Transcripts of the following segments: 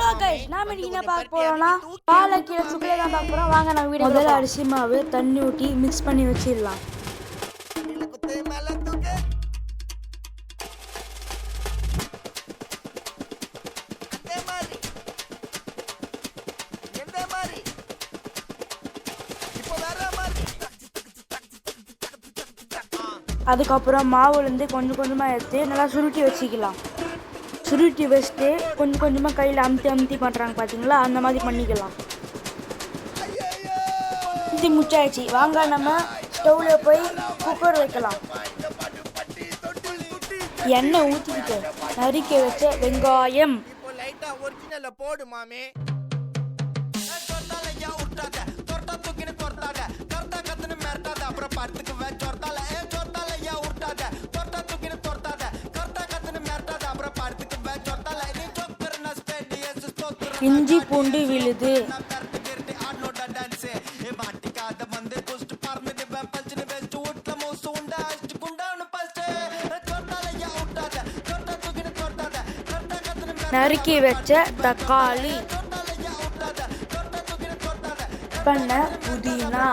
Hello guys நாம இன்னைக்கு என்ன பார்க்க போறோம்னா பாலை கீழே சுக்கலே தான் பார்க்க போறோம். வாங்க நம்ம வீடியோ முதல்ல அரிசி மாவு தண்ணி ஊற்றி மிக்ஸ் பண்ணி வச்சிடலாம். அதுக்கப்புறம் மாவுலேருந்து கொஞ்சம் கொஞ்சமாக எடுத்து நல்லா சுருட்டி வச்சுக்கலாம். சுருட்டி வச்சுட்டு கொஞ்சம் கொஞ்சமாக கையில் அமுத்தி அமுத்தி பண்ணுறாங்க பார்த்தீங்களா அந்த மாதிரி பண்ணிக்கலாம். அமுத்தி முச்சாயிடுச்சு வாங்க நம்ம ஸ்டவ்வில் போய் குக்கர் வைக்கலாம். எண்ணெய் ஊற்றிக்கிட்டு நறுக்கி வச்ச வெங்காயம். போடு மாமே தொட்டாலையா விட்டாத தொட்டாத பூண்டு விழுது. நறுக்கி வச்ச தக்காளி. பண்ண புதினா.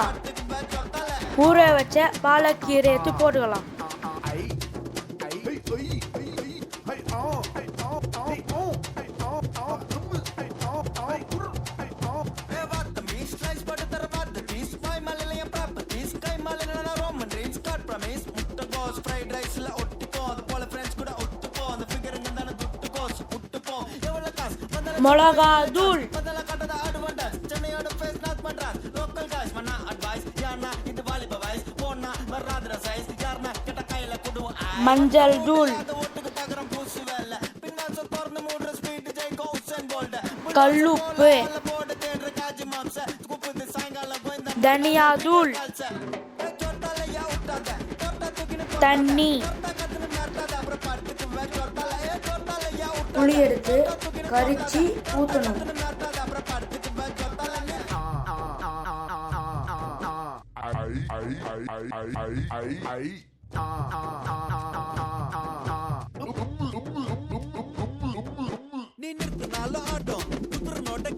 ஊற வச்ச பாலக்கீரை எடுத்து போட்டுக்கலாம். மிளகா தூள். மஞ்சள் தூள். கல்லுப்பு. தனியா தூள். தண்ணி. ஏ புளி எடுத்து கரிச்சு ஊற்றணும் நீ நிறுத்தினாலும் ஆட்டம்.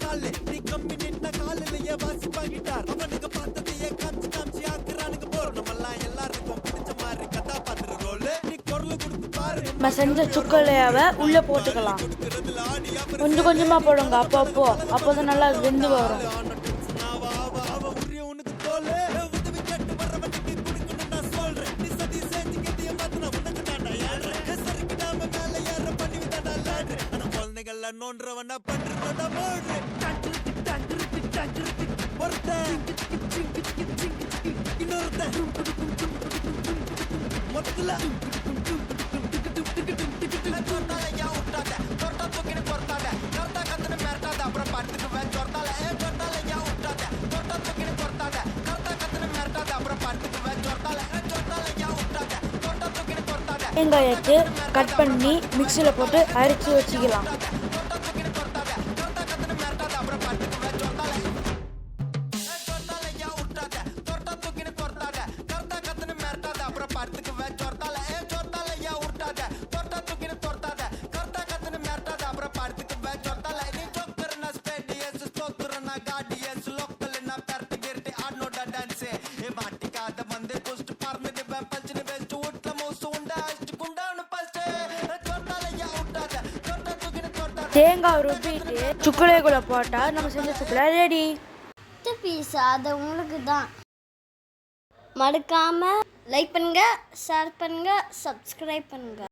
காலு நீ கம்மி நின்ன காலிலேயே வாசி பாக்கிட்டார் அவனுக்கு பார்த்ததையே காமிச்சு காமிச்சு ஆக்குறானுக்கு போறோம். நம்மெல்லாம் எல்லாருக்கும் பிடிச்ச மாதிரி கதாபாத்திர ரோல். நீ குரல் கொடுத்து பாரு. நம்ம செஞ்ச சுக்கலையாவை உள்ளே போட்டுக்கலாம். கொஞ்சம் கொஞ்சமாக போடுங்க. அப்போ அப்போ. அப்போ தான் நல்லா வெந்து வரும். ஆன டென்ஷன் ஆவ ஆவ ஆவ உரிய உனக்கு தோல் உதவி வெங்காயத்தை கட் பண்ணி மிக்சியில் போட்டு அரைச்சி வச்சுக்கலாம். தேங்காய் ருப்பிட்டு சுக்குலேக்குள்ளே போட்டால் நம்ம செஞ்ச சுக்கலை ரெடி பீஸா அது உங்களுக்கு தான் மறக்காம லைக் பண்ணுங்க ஷேர் பண்ணுங்க சப்ஸ்கிரைப் பண்ணுங்க.